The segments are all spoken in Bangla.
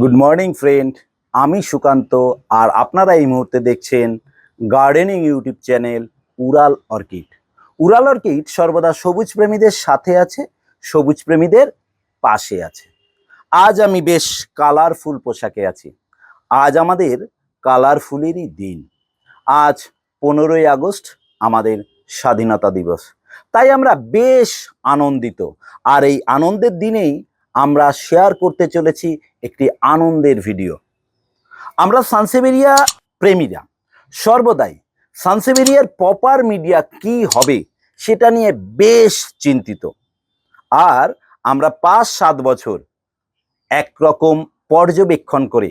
গুড মর্নিং ফ্রেন্ড আমি সুকান্ত, আর আপনারা এই মুহূর্তে দেখছেন gardening YouTube channel Ural orchid Ural orchid সর্বদা সবুজ প্রেমীদের সাথে আছে, সবুজ প্রেমীদের পাশে আছে। আজ আমি বেশ কালারফুল পোশাকে আছি। আজ আমাদের কালারফুলেরই দিন। আজ পনেরোই আগস্ট, আমাদের স্বাধীনতা দিবস। তাই আমরা বেশ আনন্দিত। আর এই আনন্দের দিনেই আমরা শেয়ার করতে চলেছি একটি আনন্দের ভিডিও আমরা সানসেবেরিয়া প্রেমীরা, সর্বদাই সানসেবেরিয়ার পপার মিডিয়া কি হবে সেটা নিয়ে বেশ চিন্তিত। আর আমরা পাঁচ সাত বছর একরকম পর্যবেক্ষণ করে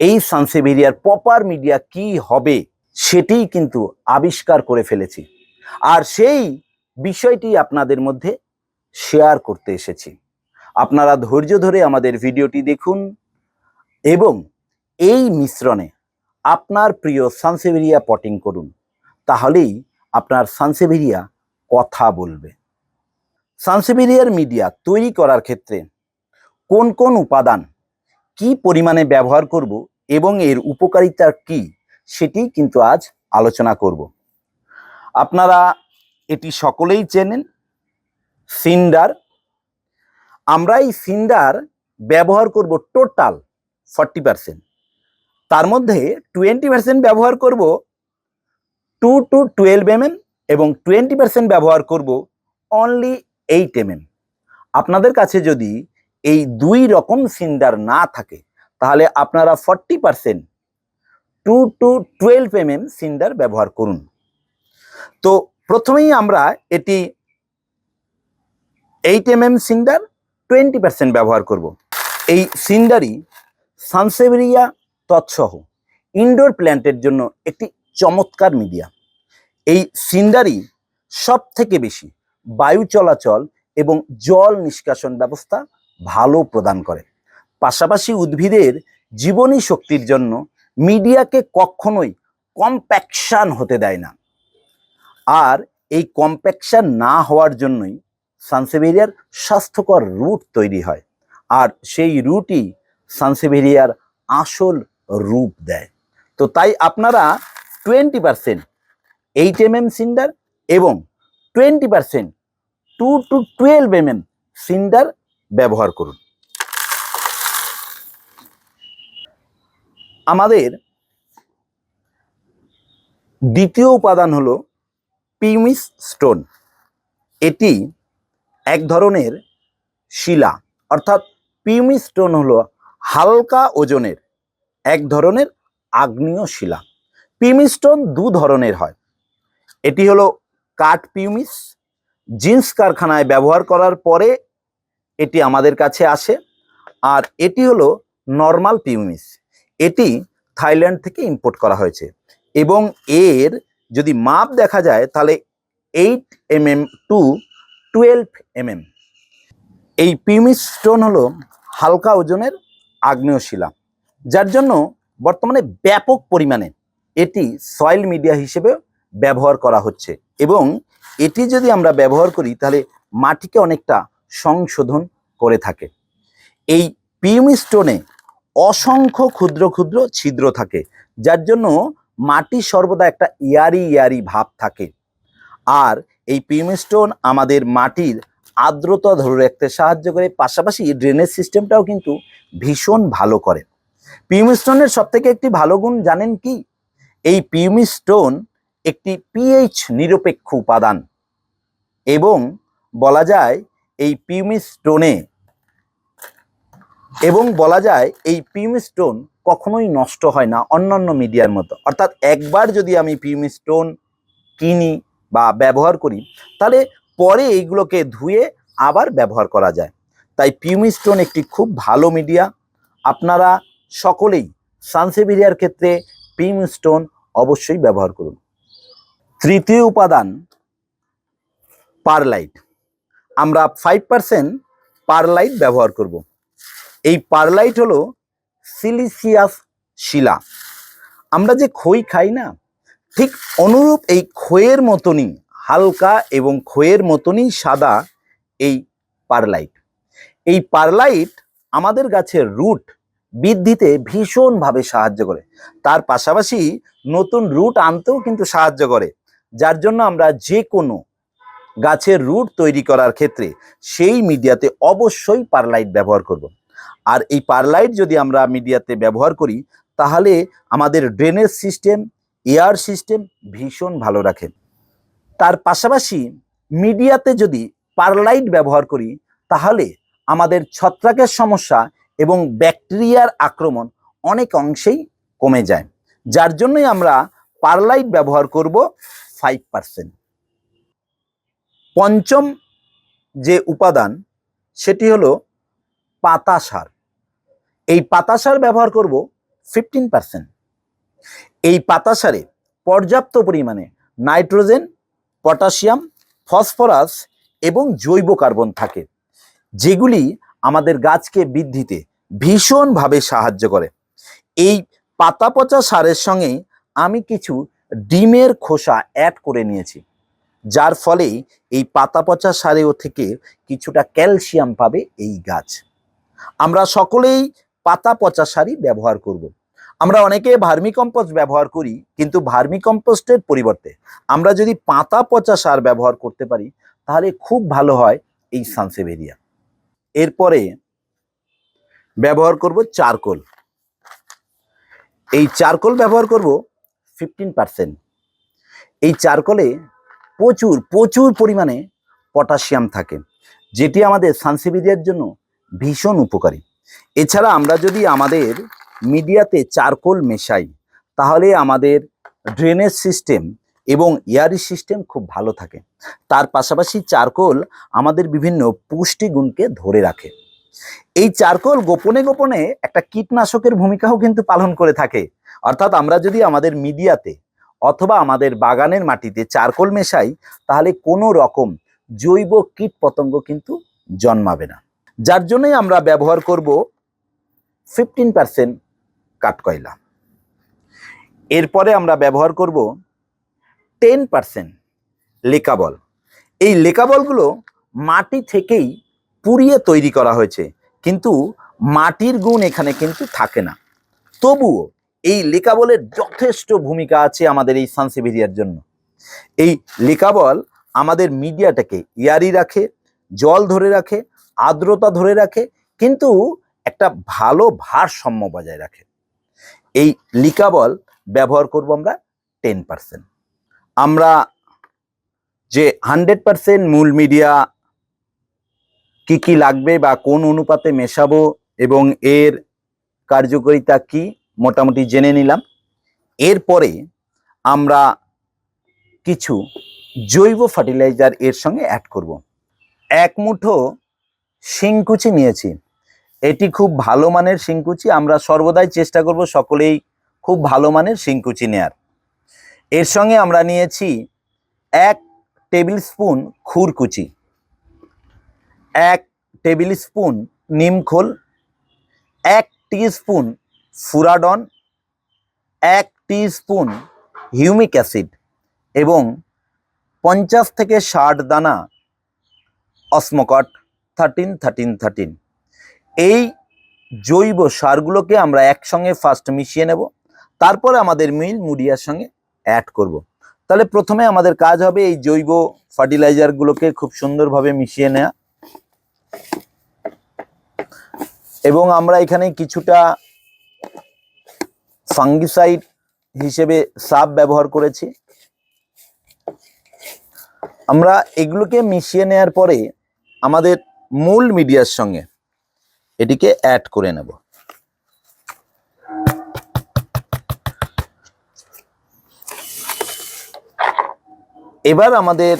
এই সানসেবেরিয়ার পপার মিডিয়া কি হবে সেটিই কিন্তু আবিষ্কার করে ফেলেছি। আর সেই বিষয়টি আপনাদের মধ্যে শেয়ার করতে এসেছি। আপনারা ধৈর্য ধরে আমাদের ভিডিওটি দেখুন এবং এই মিশ্রণে আপনার প্রিয় সানসেভেরিয়া পটিং করুন, তাহলেই আপনার সানসেভেরিয়া কথা বলবে। সানসেভেরিয়ার মিডিয়া তৈরি করার ক্ষেত্রে কোন কোন উপাদান কি পরিমাণে ব্যবহার করব এবং এর উপকারিতা কি সেটি কিন্তু আজ আলোচনা করব। আপনারা এটি সকলেই চেনেন। সিন্ডার আমরা এই সিন্ডার ব্যবহার করব টোটাল ফর্টি তার মধ্যে টোয়েন্টি পার্সেন্ট ব্যবহার করব টু টু টুয়েলভ এমএম এবং টোয়েন্টি পার্সেন্ট ব্যবহার করব অনলি এইট এমএম আপনাদের কাছে যদি এই দুই রকম সিন্ডার না থাকে, তাহলে আপনারা forty percent two to twelve mm cinder ব্যবহার করুন। তো প্রথমেই আমরা এটি eight mm cinder twenty percent ব্যবহার করব। এই সিন্ডারি সানসেভেরিয়া তৎসহ ইনডোর প্ল্যান্টের জন্য একটি চমৎকার মিডিয়া এই সিন্ডারি সব থেকে বেশি বায়ু চলাচল এবং জল নিষ্কাশন ব্যবস্থা ভালো প্রদান করে। পাশাপাশি উদ্ভিদের জীবনী শক্তির জন্য মিডিয়াকে কখনোই কম্প্যাকশন হতে দেয় না। আর এই কম্প্যাকশন না হওয়ার জন্যই সানসেভেরিয়ার স্বাস্থ্যকর রুট তৈরি হয়। আর সেই রুটই সানসেভেরিয়ার আসল রূপ দেয়। তো তাই আপনারা twenty percent eight m m cinder এবং twenty percent two to twelve m m cinder ব্যবহার করুন। আমাদের দ্বিতীয় উপাদান হলো পিউমিস স্টোন। এটি এক ধরনের শিলা, অর্থাৎ পিউমি স্টোন হলো হালকা ওজনের এক ধরনের আগ্নেয় শিলা। পিউমি স্টোন দু ধরনের হয়। এটি হলো কাঠ পিউমিস জিন্স কারখানায় ব্যবহার করার পরে এটি আমাদের কাছে আসে, আর এটি হলো নর্মাল পিউমিস এটি থাইল্যান্ড থেকে ইম্পোর্ট করা হয়েছে এবং এর যদি মাপ দেখা যায়, তাহলে eight m m to twelve mm এই পিউমিস স্টোন হলো হালকা ওজনের আগ্নেয় শিলা যার জন্য বর্তমানে ব্যাপক পরিমাণে এটি সয়েল মিডিয়া হিসেবে ব্যবহার করা হচ্ছে। এবং এটি যদি আমরা ব্যবহার করি, তাহলে মাটিকে অনেকটা সংশোধন করে থাকে। এই পিউমি স্টোনে অসংখ্য ক্ষুদ্র ক্ষুদ্র ছিদ্র থাকে, যার জন্য মাটি সর্বদা একটা ইয়ারি ইয়ারি ভাব থাকে। আর এই পিউমিস্টোন আমাদের মাটির আর্দ্রতা ধরে রাখতে সাহায্য করে, পাশাপাশি ড্রেনেজ সিস্টেমটাও কিন্তু ভীষণ ভালো করে। পিউমিস্টোনের সব থেকে একটি ভালো গুণ জানেন কি? এই পিউমিস্টোন একটি পিএইচ নিরপেক্ষ উপাদান এবং বলা যায় এই পিউমিস্টোনে এবং বলা যায় এই পিউমিস্টোন কখনোই নষ্ট হয় না অন্যান্য মিডিয়ার মতো। অর্থাৎ একবার যদি আমি পিউমি স্টোন কিনি বা ব্যবহার করি, তাহলে পরে এইগুলোকে ধুয়ে আবার ব্যবহার করা যায়। তাই পিউমি স্টোন একটি খুব ভালো মিডিয়া আপনারা সকলেই সানসেভিরিয়ার ক্ষেত্রে পিউমি স্টোন অবশ্যই ব্যবহার করুন। তৃতীয় উপাদান পারলাইট আমরা ফাইভ পার্সেন্ট পারলাইট ব্যবহার করব। এই পারলাইট হলো সিলিসিয়াস শিলা আমরা যে খই খাই না, ঠিক অনুরূপ এই খয়ের মতনই, হালকা এবং খয়ের মতনই সাদা এই পারলাইট। এই পারলাইট আমাদের গাছের রুট বৃদ্ধিতে ভীষণভাবে সাহায্য করে। তার পাশাপাশি নতুন রুট আনতেও কিন্তু সাহায্য করে। যার জন্য আমরা যে কোনো গাছের রুট তৈরি করার ক্ষেত্রে সেই মিডিয়াতে অবশ্যই পারলাইট ব্যবহার করব। আর এই পারলাইট যদি আমরা মিডিয়াতে ব্যবহার করি, তাহলে আমাদের ড্রেনেজ সিস্টেম, এয়ার সিস্টেম ভীষণ ভালো রাখে। তার পাশাপাশি মিডিয়াতে যদি পারলাইট ব্যবহার করি, তাহলে আমাদের ছত্রাকের সমস্যা এবং ব্যাকটেরিয়ার আক্রমণ অনেক অংশেই কমে যায়। যার জন্যই আমরা পারলাইট ব্যবহার করব ফাইভ পার্সেন্ট। পঞ্চম যে উপাদান, সেটি হলো পাতা সার। এই পাতা সার ব্যবহার করব ফিফটিন পার্সেন্ট এই পাতা সারে পর্যাপ্ত পরিমাণে নাইট্রোজেন, পটাশিয়াম, ফসফরাস এবং জৈব কার্বন থাকে, যেগুলি আমাদের গাছকে বৃদ্ধিতে ভীষণভাবে সাহায্য করে। এই পাতা পচা সারের সঙ্গে আমি কিছু ডিমের খোসা অ্যাড করে নিয়েছি, যার ফলে এই পাতা পচা সারেও থেকে কিছুটা ক্যালসিয়াম পাবে এই গাছ। আমরা সকলেই পাতা পচা সারই ব্যবহার করব। আমরা অনেকে ভার্মি কম্পোস্ট ব্যবহার করি, কিন্তু ভার্মি কম্পোস্টের পরিবর্তে আমরা যদি পাতা পচা সার ব্যবহার করতে পারি, তাহলে খুব ভালো হয় এই সানসেভেরিয়া। এরপরে ব্যবহার করব চারকোল। এই চারকোল ব্যবহার করব ফিফটিন পার্সেন্ট এই চারকোলে প্রচুর প্রচুর পরিমাণে পটাশিয়াম থাকে, যেটি আমাদের সানসেভিরিয়ার জন্য ভীষণ উপকারী। এছাড়া আমরা যদি আমাদের মিডিয়াতে চারকোল মেশাই, তাহলে আমাদের ড্রেনেজ সিস্টেম এবং এয়ারি সিস্টেম খুব ভালো থাকে। তার পাশাপাশি চারকোল আমাদের বিভিন্ন পুষ্টিগুণকে ধরে রাখে। এই চারকোল গোপনে গোপনে একটা কীটনাশকের ভূমিকাও কিন্তু পালন করে থাকে। অর্থাৎ আমরা যদি আমাদের মিডিয়াতে অথবা আমাদের বাগানের মাটিতে চারকোল মেশাই, তাহলে কোনো রকম জৈব কীট পতঙ্গ কিন্তু জন্মাবে না। যার জন্যই আমরা ব্যবহার করব ফিফটিন পার্সেন্ট কাঠকয়লা এরপরে আমরা ব্যবহার করব টেন পার্সেন্ট লেকাবল এই লেকাবলগুলো মাটি থেকেই পুড়িয়ে তৈরি করা হয়েছে, কিন্তু মাটির গুণ এখানে কিন্তু থাকে না। তবুও এই লেকাবলের যথেষ্ট ভূমিকা আছে আমাদের এই সানসেভেরিয়ার জন্য। এই লেকাবল আমাদের মিডিয়াটাকে ইয়ারি রাখে, জল ধরে রাখে আর্দ্রতা ধরে রাখে, কিন্তু একটা ভালো ভারসাম্য বজায় রাখে। এই লিকাবল ব্যবহার করব আমরা টেন পার্সেন্ট আমরা যে হান্ড্রেড পার্সেন্ট মূল মিডিয়া কি কি লাগবে বা কোন অনুপাতে মেশাবো এবং এর কার্যকারিতা কি মোটামুটি জেনে নিলাম। এরপরে আমরা কিছু জৈব ফার্টিলাইজার এর সঙ্গে অ্যাড করব। এক মুঠো শিংকুচি নিয়েছি। এটি খুব ভালো মানের শিংকুচি। আমরা সর্বদাই চেষ্টা করব সকলেই খুব ভালো মানের শিংকুচি নেয়ার। এর সঙ্গে আমরা নিয়েছি এক টেবিল স্পুন খুরকুচি। এক টেবিল স্পুন নিমখোল এক স্পুন ফুরাডন। এক স্পুন হিউমিক অ্যাসিড এবং পঞ্চাশ থেকে ষাট দানা অসমকট। থার্টিন থার্টিন থার্টিন এই জৈব সারগুলোকে আমরা একসঙ্গে ফার্স্ট মিশিয়ে নেব, তারপরে আমাদের মিল মুডিয়ার সঙ্গে অ্যাড করব। তাহলে প্রথমে আমাদের কাজ হবে এই জৈব ফার্টিলাইজারগুলোকে খুব সুন্দরভাবে মিশিয়ে নেওয়া এবং আমরা এখানে কিছুটা ফাঙ্গিসাইড হিসেবে সাব ব্যবহার করেছি। আমরা এগুলোকে মিশিয়ে নেয়ার পরে আমাদের মূল মিডিয়ার সঙ্গে এটিকে অ্যাড করে নেব। এবার আমাদের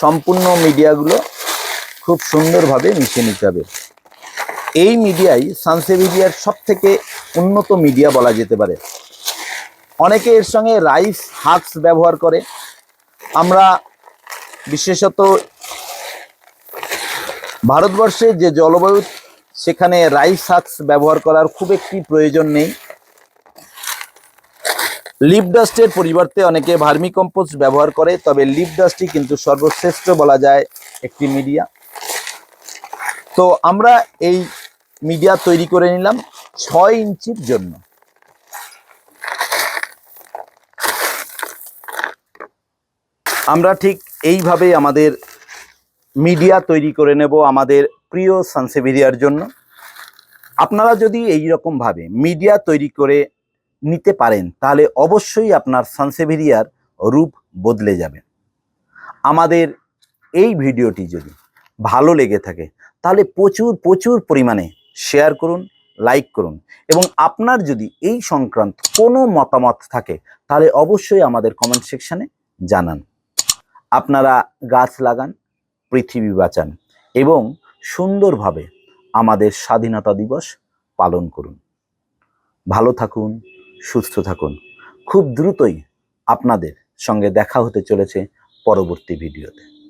সম্পূর্ণ মিডিয়াগুলো খুব সুন্দরভাবে মিশিয়ে নিতে হবে। এই মিডিয়াই সানসেভিডিয়ার সব থেকে উন্নত মিডিয়া বলা যেতে পারে। অনেকে এর সঙ্গে রাইস হাক্স ব্যবহার করে। আমরা বিশেষত ভারতবর্ষে যে জলবায়ু, সেখানে রাইস হাক্স ব্যবহার করার খুব একটি প্রয়োজন নেই। লিপ ডাস্টের পরিবর্তে অনেকে ভার্মি কম্পোস্ট ব্যবহার করে, তবে লিপ ডাস্টই কিন্তু সর্বশ্রেষ্ঠ বলা যায় একটি মিডিয়া। তো আমরা এই মিডিয়া তৈরি করে নিলাম ছয় ইঞ্চির জন্য। আমরা ঠিক এইভাবেই আমাদের মিডিয়া তৈরি করে নেব আমাদের প্রিয় সানসেভেরিয়ার জন্য। আপনারা যদি এই রকম ভাবে মিডিয়া তৈরি করে নিতে পারেন, তাহলে অবশ্যই আপনার সানসেভেরিয়ার রূপ বদলে যাবে। আমাদের এই ভিডিওটি যদি ভালো লেগে থাকে, তাহলে প্রচুর প্রচুর পরিমাণে শেয়ার করুন, লাইক করুন এবং আপনার যদি এই সংক্রান্ত কোনো মতামত থাকে, তাহলে অবশ্যই আমাদের কমেন্ট সেকশানে জানান। আপনারা গাছ লাগান পৃথিবী বাঁচান এবং সুন্দরভাবে আমাদের স্বাধীনতা দিবস পালন করুন। ভালো থাকুন, সুস্থ থাকুন। খুব দ্রুতই আপনাদের সঙ্গে দেখা হতে চলেছে পরবর্তী ভিডিওতে।